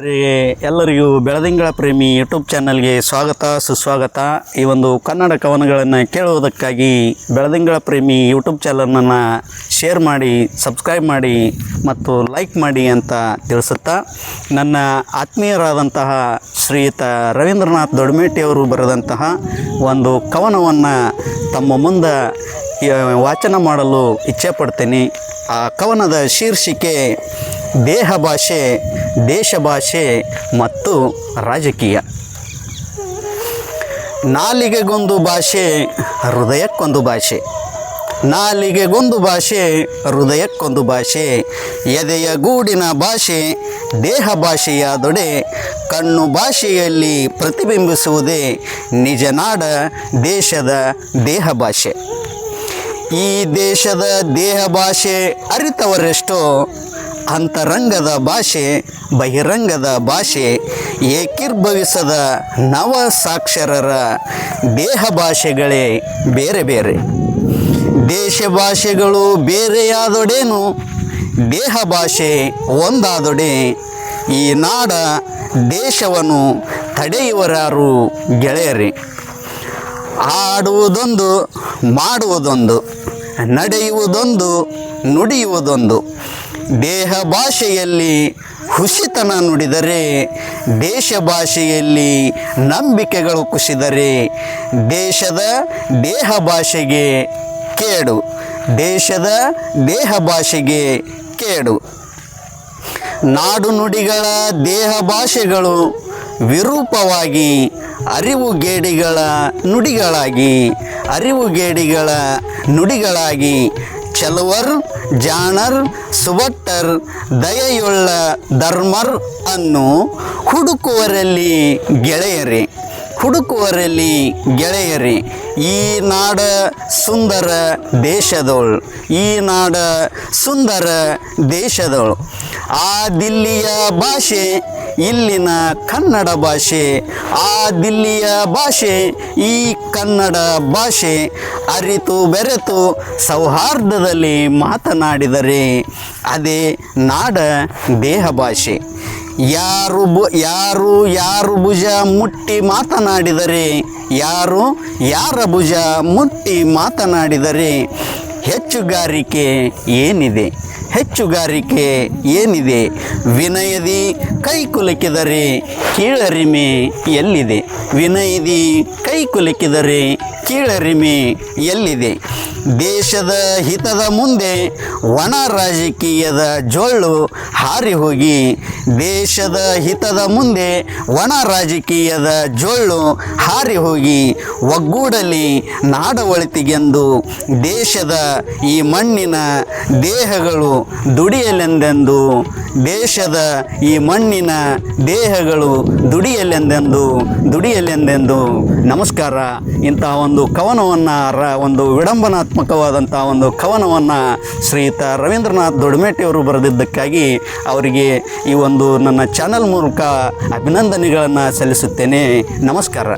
ವೀಕ್ಷಕರಿಗೆ ಎಲ್ಲರಿಗೂ ಬೆಳದಿಂಗಳ ಪ್ರೇಮಿ ಯೂಟ್ಯೂಬ್ ಚಾನಲ್ಗೆ ಸ್ವಾಗತ, ಸುಸ್ವಾಗತ. ಈ ಒಂದು ಕನ್ನಡ ಕವನಗಳನ್ನು ಕೇಳುವುದಕ್ಕಾಗಿ ಬೆಳದಿಂಗಳ ಪ್ರೇಮಿ ಯೂಟ್ಯೂಬ್ ಚಾನಲನ್ನು ಶೇರ್ ಮಾಡಿ ಸಬ್ಸ್ಕ್ರೈಬ್ ಮಾಡಿ ಮತ್ತು ಲೈಕ್ ಮಾಡಿ ಅಂತ ತಿಳಿಸುತ್ತಾ, ನನ್ನ ಆತ್ಮೀಯರಾದಂತಹ ಶ್ರೀಯುತ ರವೀಂದ್ರನಾಥ್ ದೊಡ್ಮೇಟಿಯವರು ಬರೆದಂತಹ ಒಂದು ಕವನವನ್ನು ತಮ್ಮ ಮುಂದೆ ವಾಚನ ಮಾಡಲು ಇಚ್ಛೆ ಪಡ್ತೀನಿ. ಆ ಕವನದ ಶೀರ್ಷಿಕೆ ದೇಹ ಭಾಷೆ ದೇಶ ಭಾಷೆ ಮತ್ತು ರಾಜಕೀಯ. ನಾಲಿಗೆಗೊಂದು ಭಾಷೆ, ಹೃದಯಕ್ಕೊಂದು ಭಾಷೆ. ನಾಲಿಗೆಗೊಂದು ಭಾಷೆ, ಹೃದಯಕ್ಕೊಂದು ಭಾಷೆ. ಎದೆಯ ಗೂಡಿನ ಭಾಷೆ ದೇಹ ಭಾಷೆಯಾದೊಡೆ ಕಣ್ಣು ಭಾಷೆಯಲ್ಲಿ ಪ್ರತಿಬಿಂಬಿಸುವುದೇ ನಿಜ ನಾಡ ದೇಶದ ದೇಹ ಭಾಷೆ ಈ ದೇಶದ ದೇಹ ಭಾಷೆ ಅರಿತವರೆಷ್ಟೋ ಅಂತರಂಗದ ಭಾಷೆ, ಬಹಿರಂಗದ ಭಾಷೆ, ಏಕಿರ್ಭವಿಸದ ನವ ಸಾಕ್ಷರರ ದೇಹ ಭಾಷೆಗಳೇ ಬೇರೆ ಬೇರೆ. ದೇಶ ಭಾಷೆಗಳು ಬೇರೆಯಾದೊಡೇನು, ದೇಹ ಭಾಷೆ ಒಂದಾದೊಡೆ. ಈ ನಾಡ ದೇಶವನ್ನು ತಡೆಯುವರಾರು ಗೆಳೆಯರಿ. ಆಡುವುದೊಂದು, ಮಾಡುವುದೊಂದು, ನಡೆಯುವುದೊಂದು, ನುಡಿಯುವುದೊಂದು. ದೇಹ ಭಾಷೆಯಲ್ಲಿ ಹುಸಿತನ ನುಡಿದರೆ, ದೇಶ ಭಾಷೆಯಲ್ಲಿ ನಂಬಿಕೆಗಳು ಕುಸಿದರೆ, ದೇಶದ ದೇಹ ಭಾಷೆಗೆ ಕೇಡು, ದೇಶದ ದೇಹ ಭಾಷೆಗೆ ಕೇಡು. ನಾಡು ನುಡಿಗಳ ದೇಹ ಭಾಷೆಗಳು ವಿರೂಪವಾಗಿ ಅರಿವುಗೇಡಿಗಳ ನುಡಿಗಳಾಗಿ ಅರಿವುಗೇಡಿಗಳ ನುಡಿಗಳಾಗಿ ಚಲುವರ್, ಜಾಣರ್ ಸುಬಟ್ಟರ್ ದಯೆಯುಳ್ಳ ಧರ್ಮರ್ ಅನ್ನು ಹುಡುಕುವರಲ್ಲಿ ಗೆಳೆಯರೇ ಹುಡುಕುವರಲ್ಲಿ ಗೆಳೆಯರೇ, ಈ ನಾಡ ಸುಂದರ ದೇಶದೋಳು, ಈ ನಾಡ ಸುಂದರ ದೇಶದೋಳು. ಆ ದಿಲ್ಲಿಯ ಭಾಷೆ ಇಲ್ಲಿನ ಕನ್ನಡ ಭಾಷೆ, ಆ ದಿಲ್ಲಿಯ ಭಾಷೆ, ಈ ಕನ್ನಡ ಭಾಷೆ ಅರಿತು ಬೆರೆತು ಸೌಹಾರ್ದದಲ್ಲಿ ಮಾತನಾಡಿದರೆ ಅದೇ ನಾಡ ದೇಹ ಭಾಷೆ. ಯಾರು ಬು, ಯಾರು ಯಾರು ಭುಜ ಮುಟ್ಟಿ ಮಾತನಾಡಿದರೆ, ಯಾರು ಯಾರ ಭುಜ ಮುಟ್ಟಿ ಮಾತನಾಡಿದರೆ, ಹೆಚ್ಚುಗಾರಿಕೆ ಏನಿದೆ? ಹೆಚ್ಚುಗಾರಿಕೆ ಏನಿದೆ? ವಿನಯದಿ ಕೈ ಕುಲಕಿದರೆ ಕೀಳರಿಮೆ ಎಲ್ಲಿದೆ? ವಿನಯದಿ ಕೈ ಕುಲಕಿದರೆ ಕೀಳರಿಮೆ ಎಲ್ಲಿದೆ? ದೇಶದ ಹಿತದ ಮುಂದೆ ಒಣ ರಾಜಕೀಯದ ಜೊಳ್ಳು ಹಾರಿ ಹೋಗಿ, ದೇಶದ ಹಿತದ ಮುಂದೆ ಒಣ ರಾಜಕೀಯದ ಜೊಳ್ಳು ಹಾರಿ ಹೋಗಿ, ಒಗ್ಗೂಡಲಿ ನಾಡ ಒಳಿತಿಗೆಂದು ದೇಶದ ಈ ಮಣ್ಣಿನ ದೇಹಗಳು ದುಡಿಯಲೆಂದೆಂದು, ದೇಶದ ಈ ಮಣ್ಣಿನ ದೇಹಗಳು ದುಡಿಯಲೆಂದೆಂದು ದುಡಿಯಲೆಂದೆಂದು. ನಮಸ್ಕಾರ. ಇಂತಹ ಒಂದು ಕವನವನ್ನು ಒಂದು ವಿಡಂಬನಾತ್ಮಕವಾದಂಥ ಒಂದು ಕವನವನ್ನು ಶ್ರೀಯುತ ರವೀಂದ್ರನಾಥ್ ದೊಡ್ಮೇಟಿಯವರು ಬರೆದಿದ್ದಕ್ಕಾಗಿ ಅವರಿಗೆ ಈ ಒಂದು ನನ್ನ ಚಾನಲ್ ಮೂಲಕ ಅಭಿನಂದನೆಗಳನ್ನು ಸಲ್ಲಿಸುತ್ತೇನೆ. ನಮಸ್ಕಾರ.